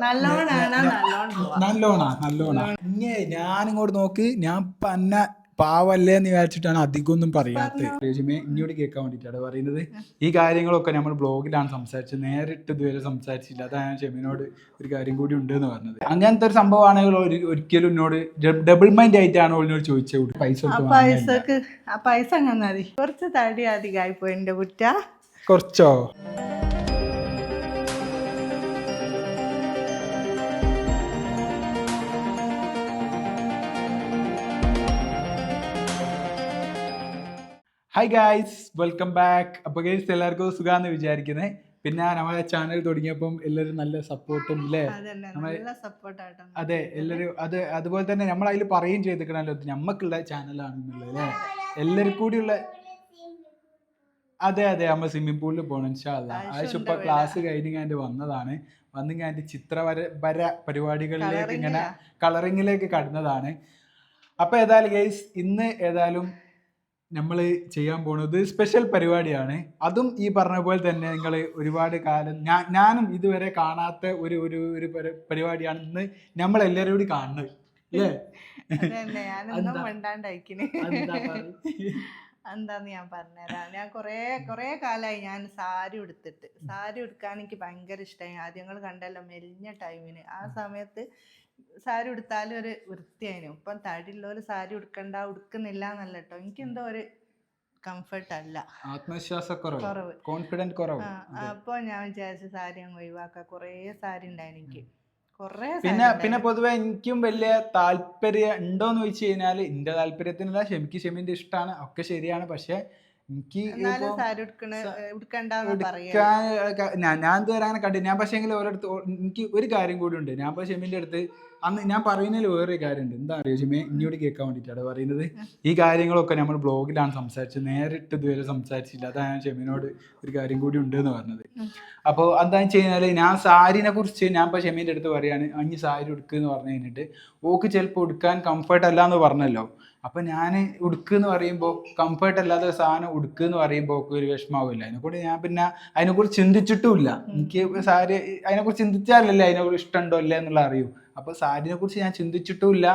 നല്ലോണം നല്ലോണാ ഞാൻ ഞാനിങ്ങോട്ട് നോക്ക് ഞാൻ പന്ന പാവല്ലേ എന്ന് വിചാരിച്ചിട്ടാണ് അധികം ഒന്നും പറയാത്തത് രേഷ്മയെ ഇങ്ങോട്ട് കേൾക്കാൻ വേണ്ടിയിട്ടാണ് പറയുന്നത്. ഈ കാര്യങ്ങളൊക്കെ നമ്മൾ ബ്ലോഗിലാണ് സംസാരിച്ചത്. നേരിട്ട് ഇതുവരെ സംസാരിച്ചില്ല. അതാണ് ഷെമിനോട് ഒരു കാര്യം കൂടി ഉണ്ട് എന്ന് പറഞ്ഞത്. അങ്ങനത്തെ ഒരു സംഭവമാണെങ്കിൽ ഒരു- ഒരിക്കലും എന്നോട് ഡബിൾ മൈൻഡ് ആയിട്ടാണ് ഓളിനോട് ചോദിച്ചത്. പൈസ. പൈസക്ക് പൈസ അങ്ങനെ മതി. കുറച്ച് തടി അധികമായി പോയി എന്റെ കുറ്റ. കുറച്ചോ? ഹായ് ഗായ്സ് വെൽക്കം ബാക്ക് അപ്പോൾ ഗൈസ് എല്ലാവർക്കും സുഖാന്ന് വിചാരിക്കുന്നത് പിന്നെ നമ്മളെ ചാനൽ തുടങ്ങിയപ്പം എല്ലാവരും നല്ല സപ്പോർട്ടും അല്ലേ അതെ എല്ലാവരും അത് അതുപോലെ തന്നെ നമ്മൾ അതിൽ പറയുകയും ചെയ്തിരിക്കണല്ലോ. നമ്മക്കുള്ള ചാനലാണെന്നുള്ളത് അല്ലേ എല്ലാവരും കൂടിയുള്ള അതെ അതെ നമ്മൾ സ്വിമ്മിംഗ് പൂളിൽ പോകണം ഇൻഷാല്ല ആഴ്ച ഇപ്പൊ ക്ലാസ് കഴിഞ്ഞ് ഞാൻ വന്നതാണ്. വന്ന് ഞാൻ ചിത്രവര വര പരിപാടികളിലേക്ക് ഇങ്ങനെ കളറിങ്ങിലേക്ക് കടന്നതാണ്. അപ്പൊ ഏതായാലും ഗൈസ് ഇന്ന് ഏതായാലും നമ്മൾ ചെയ്യാൻ പോണത് സ്പെഷ്യൽ പരിപാടിയാണ്. അതും ഈ പറഞ്ഞ പോലെ തന്നെ നിങ്ങൾ ഒരുപാട് കാലം ഞാൻ ഞാനും ഇതുവരെ കാണാത്ത ഒരു ഒരു ഒരു പരി- പരിപാടിയാണ് ഇന്ന് നമ്മൾ എല്ലാവരും കൂടി കാണുന്നത്. അല്ലേ? എന്താന്ന് ഞാൻ പറഞ്ഞുതരാം ഞാൻ കുറേ കുറേ കാലമായി ഞാൻ സാരി ഉടുത്തിട്ട്. സാരി ഉടുക്കാൻ എനിക്ക് ഭയങ്കര ഇഷ്ടമായി ആദ്യങ്ങൾ കണ്ടല്ലോ മെലിഞ്ഞ ടൈമിന് ആ സമയത്ത് സാരി ഉടുത്താലും ഒരു വൃത്തിയായിരുന്നു ഇപ്പം തടിയുള്ളവർ സാരി ഉടുക്കണ്ട ഉടുക്കുന്നില്ല എന്നല്ല കേട്ടോ എനിക്ക് എന്തോ ഒരു കംഫർട്ട് അല്ല ആത്മവിശ്വാസക്കുറവ്. അപ്പൊ കോൺഫിഡന്റ് കുറവ്. അപ്പോൾ ഞാൻ വിചാരിച്ചു സാരി അങ്ങ് ഒഴിവാക്കാം. കുറേ സാരി ഉണ്ടായിരുന്നു എനിക്ക്. കുറേ പിന്നെ പിന്നെ പൊതുവെ എനിക്കും വലിയ താല്പര്യം ഉണ്ടോന്ന് ചോദിച്ചു കഴിഞ്ഞാൽ എന്റെ താല്പര്യത്തിനല്ല ഷെമിക്ക് ഷെമിന്റെ ഇഷ്ടമാണ് ഒക്കെ ശരിയാണ്. പക്ഷെ എനിക്ക് ഞാൻ ഇതുവരെ അങ്ങനെ കണ്ടു ഞാൻ പക്ഷേ എങ്കിലും ഓരോരുത്ത് എനിക്ക് ഒരു കാര്യം കൂടി ഉണ്ട്. ഞാൻ പക്ഷേ ഷെമിന്റെ അടുത്ത് അന്ന് ഞാൻ പറയുന്നതിൽ വേറൊരു കാര്യമുണ്ട് എന്താ അറിയോ ഷെമി? ഇനിയോട് കേൾക്കാൻ വേണ്ടിയിട്ടാണ് പറയുന്നത്. ഈ കാര്യങ്ങളൊക്കെ നമ്മൾ ബ്ലോഗിലാണ് സംസാരിച്ചത് നേരിട്ട് ഇതുവരെ സംസാരിച്ചില്ല. അതാണ് ഞാൻ ഷെമിനോട് ഒരു കാര്യം കൂടി ഉണ്ട് എന്ന് പറഞ്ഞത്. അപ്പോൾ എന്താണെന്ന് വെച്ച് കഴിഞ്ഞാൽ ഞാൻ സാരിനെ കുറിച്ച് ഞാൻ ഇപ്പോൾ ഷെമീന്റെ അടുത്ത് പറയാണ് അഞ്ഞ് സാരി ഉടുക്കുക എന്ന് പറഞ്ഞു കഴിഞ്ഞിട്ട്. ഓക്ക് ചിലപ്പോൾ ഉടുക്കാൻ കംഫർട്ട് അല്ല എന്ന് പറഞ്ഞല്ലോ. അപ്പം ഞാൻ ഉടുക്ക് എന്ന് പറയുമ്പോൾ കംഫർട്ട് അല്ലാത്ത ഒരു സാധനം ഉടുക്ക് എന്ന് പറയുമ്പോൾ ഒക്കെ ഒരു വിഷമാവില്ല. അതിനെക്കൂടി ഞാൻ പിന്നെ അതിനെക്കുറിച്ച് ചിന്തിച്ചിട്ടുമില്ല. എനിക്ക് സാരി അതിനെക്കുറിച്ച് ചിന്തിച്ചാലല്ലേ അതിനെക്കുറിച്ച് ഇഷ്ടമുണ്ടോ അല്ലേ എന്നുള്ള അറിയൂ. അപ്പൊ സാരിനെ കുറിച്ച് ഞാൻ ചിന്തിച്ചിട്ടുമില്ല.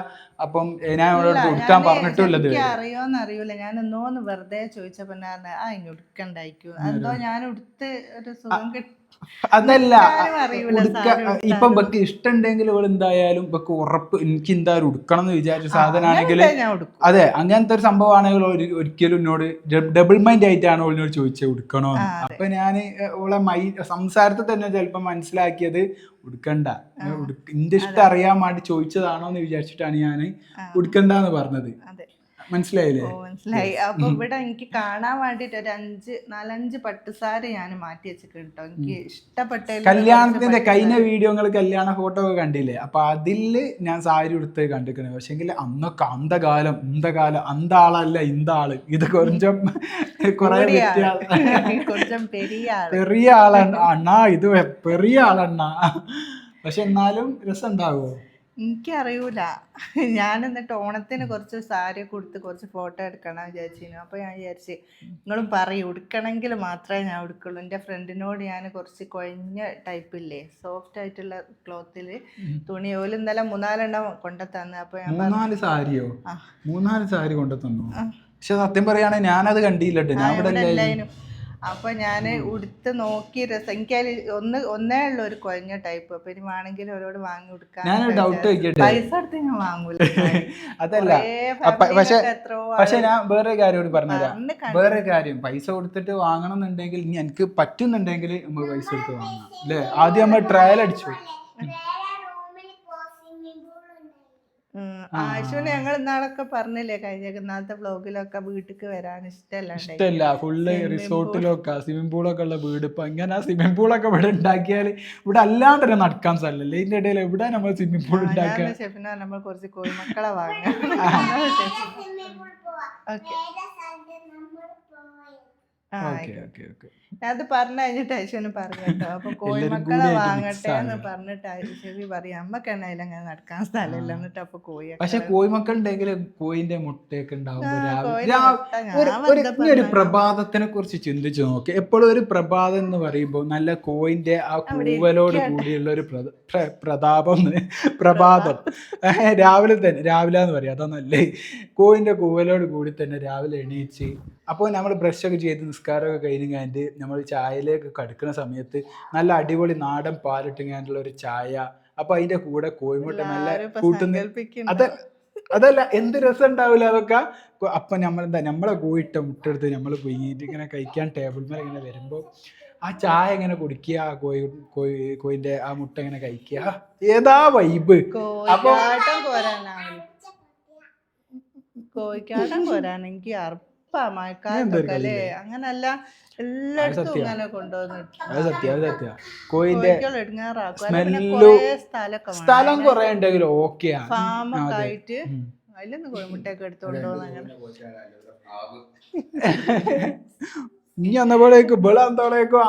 അപ്പം ഞാൻ അവളോട് ഉടുക്കാൻ പറഞ്ഞിട്ടുമില്ല എനിക്ക് അറിയോന്ന് അറിയൂല. ഞാൻ എന്നോന്ന് വെറുതെ ചോദിച്ചപ്പോ ഞാൻ ആ ഇനി ഉടുക്കണ്ടായിരിക്കും. എന്തോ ഞാൻ ഉടുത്ത് ഒരു സുഖം കിട്ടി അതല്ല ഇപ്പൊ ബക്ക് ഇഷ്ടമുണ്ടെങ്കിൽ ഇവൾ എന്തായാലും ബക്ക് ഉറപ്പ് എനിക്ക് എന്തായാലും ഉടുക്കണം എന്ന് വിചാരിച്ച സാധനമാണെങ്കിൽ അതെ അങ്ങനത്തെ ഒരു സംഭവമാണെങ്കിൽ ഒരു ഒരിക്കലും എന്നോട് ഡബിൾ മൈൻഡ് ആയിട്ടാണ് ഓളിനോട് ചോദിച്ചത് ഉടുക്കണോ അപ്പൊ ഞാൻ ഓളെ മൈ സംസാരത്തിൽ തന്നെ ചിലപ്പോൾ മനസ്സിലാക്കിയത് ഉടുക്കണ്ട. എന്റെ ഇഷ്ടം അറിയാൻ വേണ്ടി ചോദിച്ചതാണോ എന്ന് വിചാരിച്ചിട്ടാണ് ഞാൻ ഉടുക്കണ്ട ഉടുക്കണ്ടെന്ന് പറഞ്ഞത്. മനസ്സിലായില്ലേ? മനസ്സിലായി. അപ്പൊ ഇവിടെ എനിക്ക് കാണാൻ വേണ്ടിട്ട് ഒരു അഞ്ച് നാലഞ്ച് പട്ടുസാരി ഞാൻ മാറ്റി വെച്ചിട്ടുണ്ട് കേട്ടോ എനിക്ക് ഇഷ്ടപ്പെട്ട കല്യാണത്തിന്റെ കഴിഞ്ഞ വീഡിയോ കല്യാണ ഫോട്ടോ ഒക്കെ കണ്ടില്ലേ? അപ്പൊ അതിൽ ഞാൻ സാരി എടുത്ത് കണ്ടിരിക്കണേ. പക്ഷെങ്കിൽ അന്നൊക്കെ അന്തകാലം ഇന്തകാലം അന്താളല്ല ഇന്താൾ. ഇത് കുറച്ചും കുറെ പെരിയ ആളണ്ണ ഇത് പെരിയ ആളണ്ണ പക്ഷെ എന്നാലും രസം ഉണ്ടാവോ എനിക്കറിയൂല. ഞാൻ എന്നിട്ട് ഓണത്തിന് കുറച്ച് സാരി കൊടുത്ത് കുറച്ച് ഫോട്ടോ എടുക്കണം വിചാരിച്ചിരുന്നു. അപ്പോൾ ഞാൻ വിചാരിച്ച് നിങ്ങളും പറയും ഉടുക്കണമെങ്കിൽ മാത്രമേ ഞാൻ ഉടുക്കുള്ളൂ. എന്റെ ഫ്രണ്ടിനോട് ഞാൻ കുറച്ച് കുഴഞ്ഞ ടൈപ്പില്ലേ സോഫ്റ്റ് ആയിട്ടുള്ള ക്ലോത്തിൽ തുണി ഓൽ ഇന്നലെ മൂന്നാലെണ്ണം കൊണ്ടു തന്നു അപ്പോൾ ഞാൻ മൂന്നാൽ സാരിയോ. മൂന്നാൽ സാരി കൊണ്ടു തന്നു. പക്ഷെ സത്യം പറയുകയാണെങ്കിൽ ഞാനത് കണ്ടില്ല ഞാൻ ഇവിടെ അപ്പോൾ ഞാൻ ഉടുത്ത് നോക്കി രസം. എനിക്കതിൽ ഒന്ന് ഒന്നേ ഉള്ള ഒരു കുഴഞ്ഞ ടൈപ്പ് അപ്പോൾ ഇനി വേണമെങ്കിൽ അവരോട് വാങ്ങി കൊടുക്കാൻ പൈസ എടുത്ത് ഞാൻ വാങ്ങൂല. അതല്ല. പക്ഷേ പക്ഷെ ഞാൻ വേറെ കാര്യം പറഞ്ഞു പറഞ്ഞുതരാം വേറെ കാര്യം. പൈസ കൊടുത്തിട്ട് വാങ്ങണം എന്നുണ്ടെങ്കിൽ ഇനി എനിക്ക് പറ്റുന്നുണ്ടെങ്കിൽ നമ്മൾ പൈസ കൊടുത്ത് വാങ്ങാം. അല്ലേ? ആദ്യം നമ്മൾ ട്രയൽ അടിച്ചു. ആശുവിന് ഞങ്ങൾ ഇന്നാളൊക്കെ പറഞ്ഞില്ലേ കഴിഞ്ഞ ഇന്നാളത്തെ ബ്ലോഗിലൊക്കെ വീട്ടിക്ക് വരാൻ ഇഷ്ടമല്ല ഇഷ്ടമല്ല ഫുള്ള് റിസോർട്ടിലൊക്കെ സ്വിമ്മിംഗ് പൂളൊക്കെ ഉള്ള വീട്. ഇപ്പൊ ഇങ്ങനെ സ്വിമ്മിംഗ് പൂളൊക്കെ ഇവിടെ ഉണ്ടാക്കിയാൽ ഇവിടെ അല്ലാണ്ട് തന്നെ നടക്കാൻ സ്ഥലമല്ലേ. ഇതിന്റെ ഇടയിൽ എവിടെ നമ്മൾ സ്വിമ്മിംഗ് പൂൾ ഉണ്ടാക്കുക? ഷെഫിന നമ്മൾ കുറച്ച് കോഴിമക്കളെ വാങ്ങാം ഓക്കെ ഓക്കെ ഓക്കെ ഓക്കെ. അത് പറഞ്ഞു കഴിഞ്ഞിട്ട് ഐശ്വന് പറഞ്ഞിട്ടോ അപ്പൊ കോഴിമക്കളെ വാങ്ങട്ടെ എന്ന്. പറഞ്ഞിട്ട് ഐശ്വര്യ പറയാം. അമ്മക്കെണ്ണ അങ്ങനെ നടക്കാൻ സ്ഥലമില്ല. എന്നിട്ട് അപ്പൊ കോഴി പക്ഷെ കോഴിമക്കൾ ഉണ്ടെങ്കിൽ കോഴിന്റെ മുട്ടയൊക്കെ ഉണ്ടാവും ഒരു-. പ്രഭാതത്തിനെ കുറിച്ച് ചിന്തിച്ചു നോക്കി. എപ്പോഴും ഒരു പ്രഭാതം എന്ന് പറയുമ്പോൾ നല്ല കോയിന്റെ ആ കൂവലോട് കൂടിയുള്ള ഒരു പ്ര- പ്ര- പ്രതാപം. പ്രഭാതം. രാവിലെ തന്നെ രാവിലെ എന്ന് പറയാം. അതൊന്നല്ലേ? കോയിന്റെ കൂവലോട് കൂടി തന്നെ രാവിലെ എണീച്ച് അപ്പോൾ നമ്മൾ ബ്രഷൊക്കെ ചെയ്ത് നിസ്കാരമൊക്കെ കഴിഞ്ഞ് കഴിഞ്ഞിട്ട് നമ്മൾ ചായയിലേക്ക് കടുക്കുന്ന സമയത്ത് നല്ല അടിപൊളി നാടൻ പാലിട്ടിങ്ങാനുള്ള ഒരു ചായ. അപ്പൊ അതിന്റെ കൂടെ കോഴിമുട്ട നല്ല കൂട്ടുന്ന അതെ അതല്ല എന്ത് രസം ഉണ്ടാവില്ല അതൊക്കെ അപ്പൊ നമ്മളെന്താ നമ്മളെ കോയിട്ട മുട്ടെടുത്ത് നമ്മൾ കുഞ്ഞിട്ട് ഇങ്ങനെ കഴിക്കാൻ ടേബിൾ മേലെ ഇങ്ങനെ വരുമ്പോ ആ ചായ ഇങ്ങനെ കുടിക്കുക? ആ കോഴി കോഴി കോയിന്റെ ആ മുട്ട ഇങ്ങനെ കഴിക്കുക? ഏതാ വൈബ് അപ്പൊ കോഴിക്കാട്ടം പോരാൻ എനിക്ക് അർപ്പാ മഴക്കാലത്തൊക്കെ അല്ലേ? അങ്ങനല്ല എല്ലായിടത്തും. ഇങ്ങനെ കൊണ്ടുവന്നിട്ട് സ്ഥലമൊക്കെ സ്ഥലം കൊറേ ഉണ്ടെങ്കിലും ഓക്കെ ഫാമൊക്കെ ആയിട്ട് അതിലൊന്ന് കോഴിമുട്ടയൊക്കെ എടുത്തോണ്ട് ഇനി എന്നപ്പോഴേക്കും ഇവിടെ എന്തോളേക്കും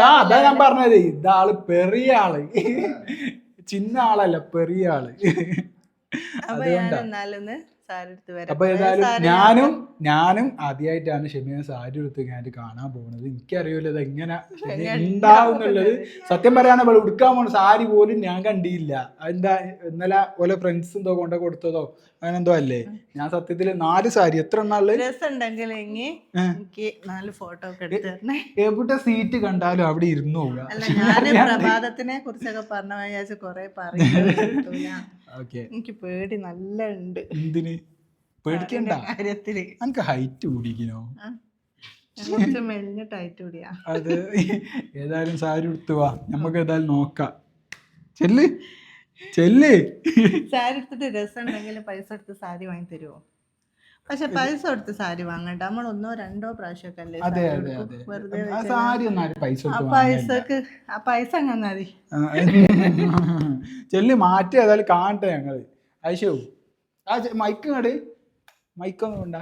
ആ അതാ ഞാൻ പറഞ്ഞത്. ഇതാൾ പെറിയ ആൾ. ചിന്ന ആളല്ല പെറിയ ആൾ. അപ്പൊ അപ്പൊ ഏതായാലും ഞാനും ഞാനും ആദ്യമായിട്ടാണ് ഷെമിയെ സാരി എടുത്ത് ഞാൻ കാണാൻ പോകുന്നത് എനിക്കറിയില്ല ഇത് എങ്ങനെ ഉണ്ടാവും എന്നുള്ളത് സത്യം പറയാണ് അവൾ ഉടുക്കാൻ പോണ സാരി പോലും ഞാൻ കണ്ടിയില്ല. അതെന്താ ഇന്നലെ ഓലെ ഫ്രണ്ട്സ് എന്തോ കൊണ്ട കൊടുത്തതോ അങ്ങനെ എന്തോ അല്ലേ? ഞാൻ സത്യത്തിൽ നാല് സാരി. എത്ര നാല് ഫോട്ടോ എവിടെ സീറ്റ് കണ്ടാലും അവിടെ ഇരുന്നു പോവുക. പ്രഭാതത്തിനെ കുറിച്ചൊക്കെ പറഞ്ഞ കൊറേ എനിക്ക് പേടി നല്ല ഉണ്ട്. എന്തിന്? പേടിക്കണ്ട. കാര്യത്തിൽ. എനിക്ക് ഹൈറ്റ് കൂടിക്കണോ അത് ഏതായാലും സാരി എടുത്തു വാ. നമുക്ക് ഏതായാലും നോക്കാം. ചെല്ല്. ചെല്ല്. സാരി എടുത്തിട്ട് രസം ഉണ്ടെങ്കിൽ പൈസ എടുത്ത് സാരി വാങ്ങി തരുമോ പക്ഷെ പൈസ കൊടുത്ത് സാരി വാങ്ങണ്ട. നമ്മൾ ഒന്നോ രണ്ടോ പ്രാവശ്യമൊക്കെ അല്ലേ അതെ അതെ വെറുതെ സാരി ഒന്നും പൈസ പൈസക്ക് ആ പൈസ അങ്ങനെ മതി. ചെല്ല് മാറ്റി ഏതായാലും കാണട്ടെ ഞങ്ങൾ ആയിഷു ആ മൈക്ക് ഇങ്ങട്. മൈക്കൊന്നും വേണ്ട.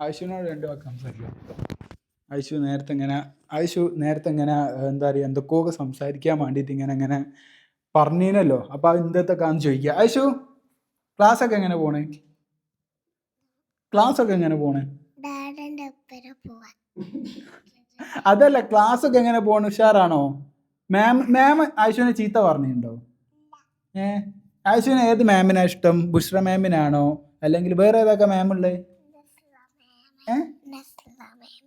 ആയിഷുവിനോട് രണ്ടു വാക്ക് സംസാരിക്കാം. ആയിഷു നേരത്തെ ഇങ്ങനെ ആയിഷു നേരത്തെ ഇങ്ങനെ എന്താ പറയുക എന്തൊക്കെയൊക്കെ സംസാരിക്കാൻ വേണ്ടിയിട്ട് ഇങ്ങനെ ഇങ്ങനെ പറഞ്ഞീനല്ലോ. അപ്പൊ അത് എന്തൊക്കെയാന്ന് ചോദിക്കുക ആയിഷു ക്ലാസ് ഒക്കെ എങ്ങനെ പോണേ? ക്ലാസ് ഒക്കെ എങ്ങനെ പോണേ? അതല്ല ക്ലാസ് ഒക്കെ എങ്ങനെ പോണ? ഉഷാറാണോ? മാം മാം ആയിഷുവിനെ ചീത്ത പറഞ്ഞിട്ടുണ്ടോ? ഏ? ആശുവിന് ഏത് മാമിനാ ഇഷ്ടം? ബുഷ്ര മാമിനാണോ അല്ലെങ്കിൽ വേറെ ഏതൊക്കെ മാം ഉള്ളത് ഏ?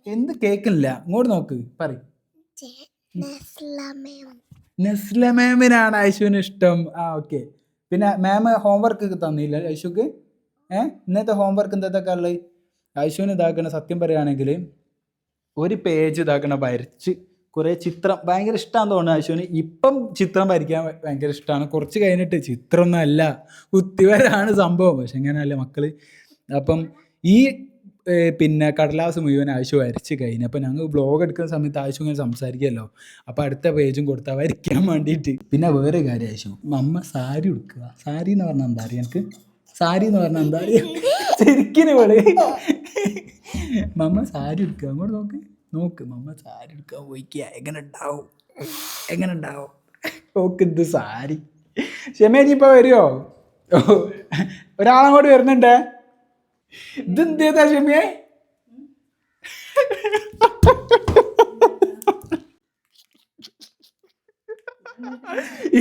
എന്ത് കേക്കില്ല ഇങ്ങോട്ട് നോക്ക്. പറ നസ്ല മാമിനാണ് ഐശുവിന് ഇഷ്ടം. ആ ഓക്കെ. പിന്നെ മാം ഹോംവർക്ക് തന്നില്ല ഐശുക്ക് ഏ? ഇന്നത്തെ ഹോംവർക്ക് എന്തൊക്കെ ഉള്ളത്? ഐശുവിന് ഇതാക്കണ സത്യം പറയുകയാണെങ്കിൽ ഒരു പേജ് ഇതാക്കണ വരച്ച് കുറേ ചിത്രം ഭയങ്കര ഇഷ്ടമാണെന്ന് തോന്നുന്നു അശ്വിന് ഇപ്പം ചിത്രം വരയ്ക്കാൻ ഭയങ്കര ഇഷ്ടമാണ് കുറച്ച് കഴിഞ്ഞിട്ട് ചിത്രമൊന്നും അല്ല. കുത്തിവരാണ് സംഭവം. പക്ഷെ അങ്ങനെയല്ല മക്കൾ? അപ്പം ഈ പിന്നെ കടലാസ് മുഴുവൻ ആവശ്യം വരച്ച് കഴിഞ്ഞ് അപ്പം ഞങ്ങൾ ബ്ലോഗ് എടുക്കുന്ന സമയത്ത് ആവശ്യം ഇങ്ങനെ സംസാരിക്കുമല്ലോ അപ്പം അടുത്ത പേജും കൊടുത്താൽ വരയ്ക്കാൻ വേണ്ടിയിട്ട്. പിന്നെ വേറെ കാര്യം ആവശ്യം അമ്മ സാരി ഉടുക്കുക. സാരി എന്ന് പറഞ്ഞാൽ എന്താ അറിയാം എനിക്ക് സാരി എന്ന് പറഞ്ഞാൽ എന്താ അറിയാം? ശരിക്കും ഇവൾ. മമ്മ സാരി എടുക്കുക അങ്ങോട്ട് നോക്ക്. നോക്ക് മമ്മ സാരി എടുക്കാൻ പോയിക്കുക എങ്ങനെ ഉണ്ടാവും എങ്ങനെ ഉണ്ടാവും നോക്ക് ഇത് സാരി. ക്ഷമേജി ഇപ്പൊ വരുമോ ഒരാളങ്ങോട്ട് വരുന്നുണ്ട്? ഇത് എന്ത് ചെയ്താ ക്ഷമയെ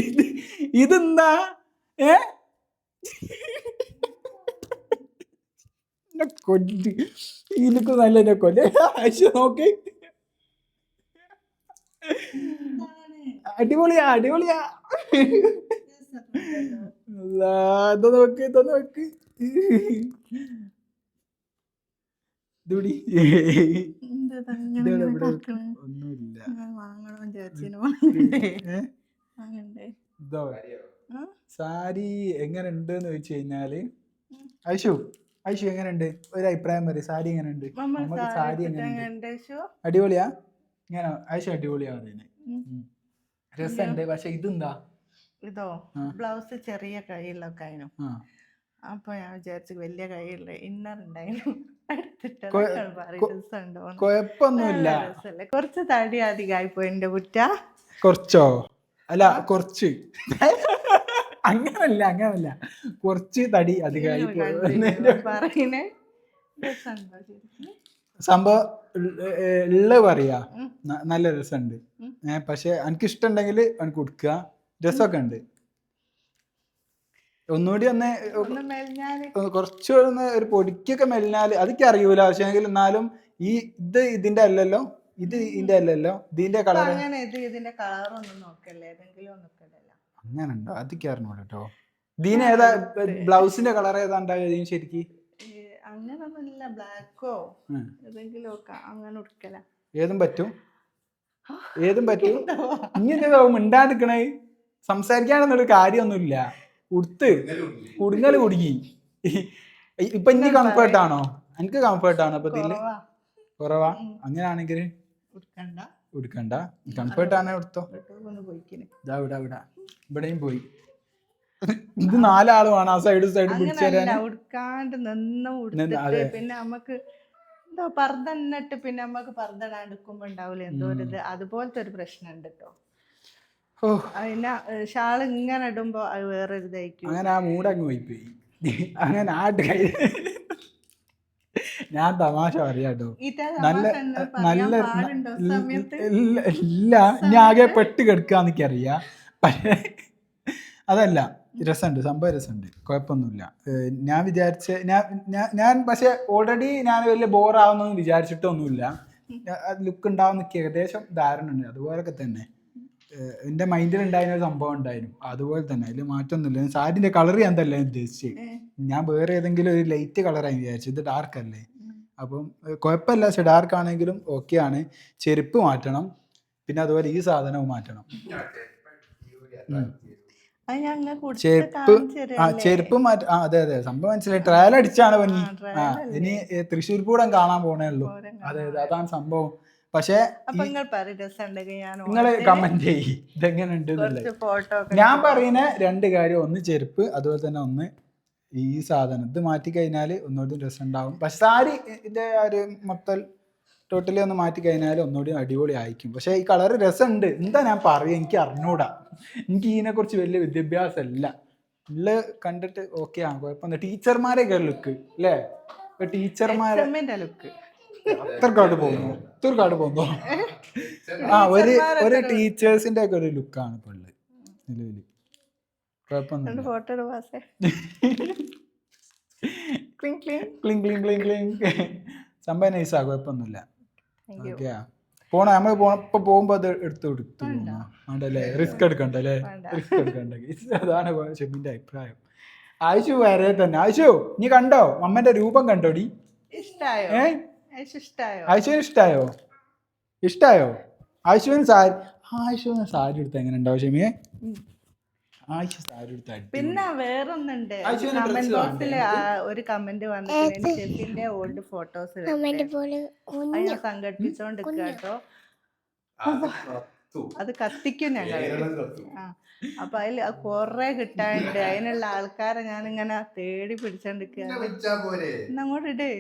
ഇത് ഇതെന്താ? ഏ എന്നെ കൊല്ല് ഇതിലൊക്കെ നല്ല എന്നെ കൊല്ല. ആശു നോക്കി. അടിപൊളിയാ അടിപൊളിയാ. അല്ലാ, വെക്ക് നോക്ക് വെക്ക്? ഒന്നുമില്ല? സാരി എങ്ങനെ ഉണ്ട് എന്ന് ചോദിച്ചു കഴിഞ്ഞാൽ ഐഷു ഐഷു എങ്ങനെയുണ്ട്? ഒരു അഭിപ്രായം പറയും. സാരി എങ്ങനെയുണ്ട്? നമുക്ക് സാരി എങ്ങനെയുണ്ട്? അടിപൊളിയാ? ഇങ്ങനെ? ഐഷു അടിപൊളിയാ പറയുന്നത്. രസമുണ്ട് പക്ഷെ ഇതെന്താ? ഇതോ ബ്ലൗസ് ചെറിയ കൈയിലൊക്കെ ആയിരുന്നു അപ്പൊ ഞാൻ വിചാരിച്ചു വലിയ കൈയുള്ള ഇന്നർ ഉണ്ടായിരുന്നു. എടുത്തിട്ട് കൊ- അതൊക്കെ പറയും. കൊ- രസമുണ്ടോന്ന്. കുഴപ്പമൊന്നുമില്ല നല്ല രസല്ലേ? കുറച്ച് തടി അധികമായി പോയി എന്റെ കുറ്റ. കുറച്ചോ? അല്ല കുറച്ച്. അങ്ങനല്ല അങ്ങനല്ല. കുറച്ച് തടി അധികമായി പറയുന്നേ? സംഭവം ഉള്ള പറയാ. നല്ല രസമുണ്ട്. ഏഹ് പക്ഷെ എനിക്ക് ഇഷ്ടമുണ്ടെങ്കിൽ എനിക്ക് കൊടുക്കുക. രസമൊക്കെ ഉണ്ട്. ഒന്നുകൂടി ഒന്ന് കുറച്ചുകൂടെ ഒന്ന് ഒരു പൊടിക്കൊക്കെ മെലിഞ്ഞാൽ അതൊക്കെ അറിയൂല. പക്ഷെ എന്നാലും ഈ ഇത് ഇതിന്റെ അല്ലല്ലോ? ഇത് ഇതിന്റെ അല്ലല്ലോ? ഇതിന്റെ കളർ ഇതിന്റെ കളർ ഒന്നും നോക്കല്ലേ? ഏതെങ്കിലും ഒന്നുക്കല്ലോ അങ്ങനെ ഉണ്ടോ അതൊക്കെ അറിഞ്ഞൂടാ കേട്ടോ ദീന ഏതാ ബ്ലൗസിന്റെ കളർ ഏതാ ഉണ്ടാവുക ഇതിന് ശരിക്ക്? അങ്ങനൊന്നുമില്ല ബ്ലാക്കോ. ഏതെങ്കിലും ഒക്കെ അങ്ങനെ ഉടുക്കല. ഏതും പറ്റും? ഏതും പറ്റും? ഇങ്ങനെ മിണ്ടാണ്ടിക്കണേ സംസാരിക്കാനൊന്നൊരു കാര്യമൊന്നുമില്ല ഉടുത്ത് കുടുങ്ങൽ കുടുങ്ങി. ഇപ്പൊ ഇനി കംഫേർട്ടാണോ എനിക്ക് കംഫേർട്ടാണോ ഇപ്പൊ ഇതിൽ? കുറവാ. അങ്ങനെയാണെങ്കിൽ ഉടുക്കണ്ട. ഉടുക്കണ്ട കംഫേർട്ട് ആണേ എടുത്തോ? ഇതാ ഇവിടെ ഇവിടെ. ഇവിടെയും പോയി. ഇത് നാലാളുമാണ് ആ സൈഡ് സൈഡ് പിടിച്ചു അങ്ങനല്ല തരാൻ ഉടുക്കാണ്ട് നിന്ന് പിന്നെ നമുക്ക് എന്തോ ഇന്നിട്ട് പിന്നെ നമുക്ക് പർദ്ദ ഇടാണ്ടിരിക്കുമ്പോ ഉണ്ടാവില്ല എന്തോ ഒരു അതുപോലത്തെ ഒരു പ്രശ്നം ഉണ്ട് കേട്ടോ അതിനെ ഷാൾ ഇങ്ങനെ ഇടുമ്പോ അത് വേറൊരു ഇതായിരിക്കും. അങ്ങനെ ആ മൂടങ്ങ് പോയി പോയി. അങ്ങനെ ആട്ട് കൈ ഞാൻ തമാശ പറയാട്ടോ നല്ല നല്ല ഇല്ല- ഞാൻ ആകെ പെട്ട് കിടക്കാന്ന് എനിക്കറിയാം. പക്ഷേ അതല്ല. രസമുണ്ട്. സംഭവം രസമുണ്ട്. കുഴപ്പമൊന്നുമില്ല. ഞാൻ വിചാരിച്ച ഞാൻ ഞാൻ- പക്ഷെ ഓൾറെഡി ഞാൻ വലിയ ബോറാവുന്നൊന്നും വിചാരിച്ചിട്ടൊന്നുമില്ല. ലുക്ക് ഉണ്ടാവും എനിക്ക് ഏകദേശം ധാരണ ഉണ്ട്. അതുപോലൊക്കെ തന്നെ. എന്റെ എന്റെ മൈൻഡിൽ ഉണ്ടായിരുന്ന ഒരു സംഭവം ഉണ്ടായിരുന്നു. അതുപോലെ തന്നെ. അതിൽ മാറ്റമൊന്നുമില്ല. സാരിന്റെ കളർ ഞാൻ തന്നെ ഉദ്ദേശിച്ചത്. ഞാൻ വേറെ ഏതെങ്കിലും ഒരു ലൈറ്റ് കളറായി വിചാരിച്ചു ഇത് ഡാർക്ക് അല്ലേ? അപ്പം കുഴപ്പമില്ല. സിഡാർക്ക് ഡാർക്ക് ആണെങ്കിലും ഓക്കെ ആണ്. ചെരുപ്പ് മാറ്റണം. പിന്നെ അതുപോലെ ഈ സാധനവും മാറ്റണം. ചെരുപ്പ് ആ? ചെരുപ്പ് മാറ്റ ആ അതെ അതെ. സംഭവം മനസ്സിലായി. ട്രയൽ അടിച്ചാണ് പനി. ആ? ഇനി തൃശ്ശൂർ പൂരം കാണാൻ പോണേ ഉള്ളൂ. അതെ അതെ അതാണ് സംഭവം. പക്ഷേ നിങ്ങൾ നിങ്ങൾ കമന്റ് ചെയ്യ്. ഇതെങ്ങനെ ഉണ്ട് ഞാൻ പറയുന്ന രണ്ട് കാര്യം. ഒന്ന് ചെരുപ്പ് അതുപോലെ തന്നെ ഒന്ന് ഈ സാധനം. ഇത് മാറ്റി കഴിഞ്ഞാൽ ഒന്നുകൂടി രസം ഉണ്ടാവും പക്ഷെ സാരി ഇതിന്റെ ആ ഒരു മൊത്തം ടോട്ടലി ഒന്ന് മാറ്റി കഴിഞ്ഞാൽ ഒന്നുകൂടി അടിപൊളി ആയിരിക്കും. പക്ഷേ ഈ കളർ രസമുണ്ട്. എന്താ ഞാൻ പറയുക? എനിക്ക് അറിഞ്ഞൂടാ. എനിക്ക് ഇതിനെക്കുറിച്ച് വലിയ വിദ്യാഭ്യാസമല്ല. ഉള്ള കണ്ടിട്ട് ഓക്കെ ആണ് കുഴപ്പമൊന്നും ടീച്ചർമാരെ ലുക്ക് അല്ലേ? ടീച്ചർമാരെ ലുക്ക് അത്രക്കാട് പോകുന്നു. അത്രക്കാട് പോകുന്നു. ആ ഒരു ഒരു ടീച്ചേഴ്സിന്റെ ഒക്കെ ഒരു ലുക്കാണ് ഇപ്പൊ ഉള്ളത്. കുഴപ്പമൊന്നുമില്ല ഫോട്ടോ ക്ലിങ് സംഭവം നൈസാ കുഴപ്പമൊന്നുമില്ല. താങ്ക് യു ഓക്കെ പോണ നമ്മൾ ഇപ്പൊ പോകുമ്പോ അത് എടുത്ത് എടുത്തു വേണ്ടല്ലേ? റിസ്ക് എടുക്കണ്ടല്ലേ വേണ്ട. റിസ്ക് എടുക്കണ്ട. അതാണ് ഷെമിന്റെ അഭിപ്രായം. ആയിഷു വരെ തന്നെ. ആയിഷു നീ കണ്ടോ? അമ്മന്റെ രൂപം കണ്ടോടി ആയിഷുവിന് ഇഷ്ടായോ? ഇഷ്ടായോ? ആയിഷുവിന് സാരി ആയിഷുവിന് സാരി എടുത്ത എങ്ങനെ ഉണ്ടാവും ഷെമിയെ. ആയിഷു സാരി എടുത്ത അടിപൊളി. പിന്നെ വേറൊന്നുണ്ട്. കമന്റ് ബോക്സിൽ ഒരു കമന്റ് വന്നിട്ടുണ്ട്. ഷെഫിന്റെ ഓൾഡ് ഫോട്ടോസ് സംഘടിപ്പിച്ചോണ്ട് കേട്ടോ. അത് കത്തിക്കും ഞങ്ങൾ അപ്പൊ അതിൽ കൊറേ കിട്ടാനുണ്ട്. അതിനുള്ള ആൾക്കാരെ ഞാൻ ഇങ്ങനെ തേടി പിടിച്ചോണ്ടിരിക്കുക അങ്ങോട്ട് ഇടേ.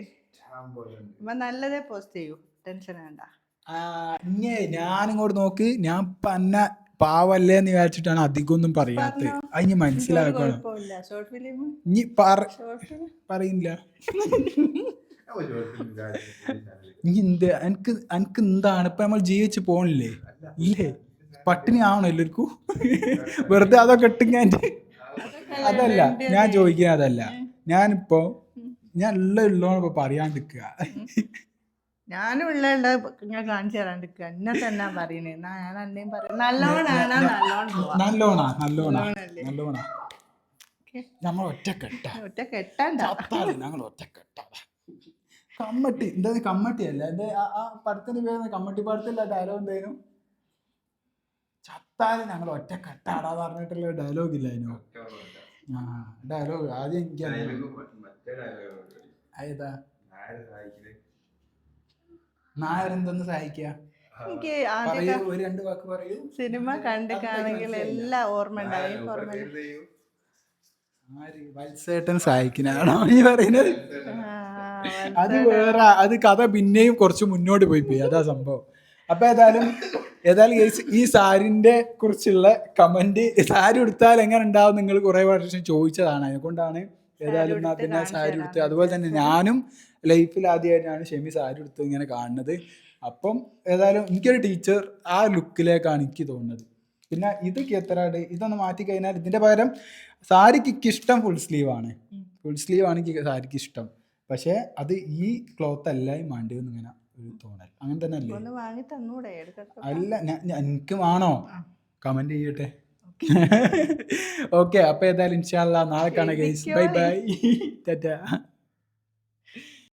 അപ്പൊ നല്ലതേ പോസ്റ്റ് ചെയ്യൂ. ടെൻഷൻ വേണ്ട. ഞാനിങ്ങോട്ട് നോക്ക്. ഞാൻ പന്ന പാവല്ലേ എന്ന് വിചാരിച്ചിട്ടാണ് അധികം ഒന്നും പറയാത്തത് അതിന് മനസ്സിലാക്കണം. ഇനി പറയില്ല. ഇനി എന്ത്? എനിക്ക് എനിക്ക് എന്താണ്? ഇപ്പൊ നമ്മൾ ജീവിച്ച് പോണില്ലേ? ഇല്ലേ? പട്ടിണി ആവണോ എല്ലാവർക്കും? വെറുതെ അതൊക്കെ ഇട്ടിങ്ങാൻ അതല്ല ഞാൻ ചോദിക്കുന്നത് അതല്ല. ഞാനിപ്പോ ഞാൻ ഉള്ള ഉള്ളോണിപ്പോ ഇപ്പൊ പറയാണ്ടിരിക്കുക ഞാനും ഉള്ള ഞാൻ കാണിച്ചു തരാണ്ടിരിക്കുക എന്നെ തന്നെ പറയണേ? എന്നാ ഞാൻ അന്നേം പറയും. നല്ലോണാണ് നല്ലോണം നല്ലോണാ നല്ലോണാ. നമ്മൾ കെട്ട ഒറ്റ കെട്ടണ്ട ചത്താൽ ഒറ്റ കെട്ടാടാ കമ്മട്ടി എന്താ കമ്മട്ടി അല്ല എന്റെ ആ- പടത്തിന് പേര് കമ്മട്ടി പടത്തില്ല ഡയലോഗ് എന്തായിരുന്നു ചത്താലും ഞങ്ങൾ ഒറ്റക്കെട്ടാടാന്ന് പറഞ്ഞിട്ടുള്ള ഡയലോഗ് ഇല്ല അതിനോ? ആ ഡയലോഗ് ആദ്യം എനിക്ക് ഏതാ? നായരെന്തെന്ന് സഹായിക്കുക എനിക്ക് ഒരു രണ്ട് വാക്ക് പറയൂ. സിനിമ കണ്ടിട്ടാണെങ്കിൽ എല്ലാം ഓർമ്മ ഉണ്ടാവും ഓർമ്മ വത്സേട്ടൻ സഹായിക്കണാണോ ഈ പറയുന്നത്? അത് വേറെ അത് കഥ പിന്നെയും കുറച്ച് മുന്നോട്ട് പോയി പോയി. അതാ സംഭവം. അപ്പൊ ഏതായാലും ഏതായാലും ഈ സാരിന്റെ കുറിച്ചുള്ള കമന്റ് സാരി എടുത്താൽ എങ്ങനെ ഉണ്ടാവും നിങ്ങൾ കുറെ വർഷം ചോദിച്ചതാണ്. അതുകൊണ്ടാണ് ഏതായാലും പിന്നെ സാരി എടുത്ത് അതുപോലെ തന്നെ ഞാനും ലൈഫിൽ ആദ്യമായിട്ടാണ് ഷെമി സാരി എടുത്ത് ഇങ്ങനെ കാണുന്നത്. അപ്പം ഏതായാലും എനിക്കൊരു ടീച്ചർ ആ ലുക്കിലേക്കാണ് എനിക്ക് തോന്നുന്നത്. പിന്നെ ഇതൊക്കെ എത്ര ഇതൊന്ന് മാറ്റി കഴിഞ്ഞാൽ ഇതിന്റെ പകരം സാരിക്ക് ഇഷ്ടം ഫുൾ സ്ലീവ് ആണ്. ഫുൾ സ്ലീവ് ആണ് എനിക്ക് സാരിക്ക് ഇഷ്ടം. പക്ഷേ അത് ഈ ക്ലോത്ത് അല്ല മാണ്ടി ഇങ്ങനെ ഒരു തോന്നൽ. അങ്ങനെ തന്നെ അല്ലേ? അല്ല എനിക്ക് വേണോ? കമന്റ് ചെയ്യട്ടെ? ഓക്കെ. അപ്പൊ ഏതായാലും ഇൻഷാല്ല നാളെ കാണാം ഗൈസ് ബൈ ബൈ ടാറ്റാ.